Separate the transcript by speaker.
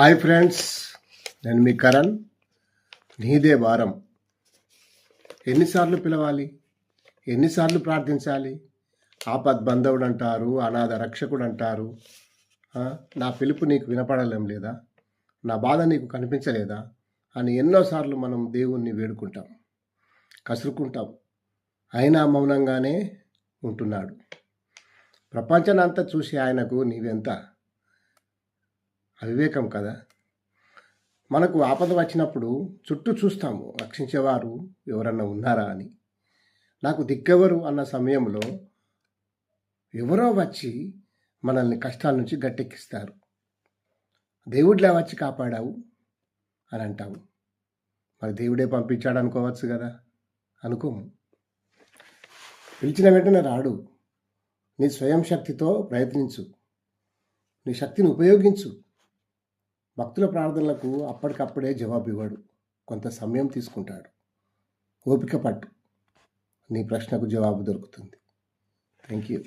Speaker 1: Hi friends నేను మీ కరణ్. నీదే వారం. ఎన్నిసార్లు పిలవాలి? ఎన్నిసార్లు ప్రార్థించాలి? ఆపద్ బంధవుడు అంటారు అనాథ రక్షకుడు అంటారు నా పిలుపు నీకు వినపడలేం లేదా? నా బాధ నీకు కనిపించలేదా? అని ఎన్నోసార్లు మనం దేవుణ్ణి వేడుకుంటాం. కసురుకుంటాం. అయినా మౌనంగానే ఉంటున్నాడు. ప్రపంచానంతా చూసి ఆయనకు నీవెంత అవివేకం కదా? మనకు ఆపద వచ్చినప్పుడు చుట్టూ చూస్తాము రక్షించేవారు ఎవరన్నా ఉన్నారా అని. నాకు దిక్కెవరు అన్న సమయంలో ఎవరో వచ్చి మనల్ని కష్టాల నుంచి గట్టెక్కిస్తారు. దేవుడిలా వచ్చి కాపాడావు అని అంటాము మరి దేవుడే పంపించాడు అనుకోవచ్చు కదా? అనుకోము. పిలిచిన వెంటనే రాడు. నీ స్వయం శక్తితో ప్రయత్నించు. నీ శక్తిని ఉపయోగించు. భక్తుల ప్రార్థనలకు అప్పటికప్పుడే జవాబు ఇవ్వడు కొంత సమయం తీసుకుంటాడు. ఓపిక పట్టు. నీ ప్రశ్నకు జవాబు దొరుకుతుంది. Thank you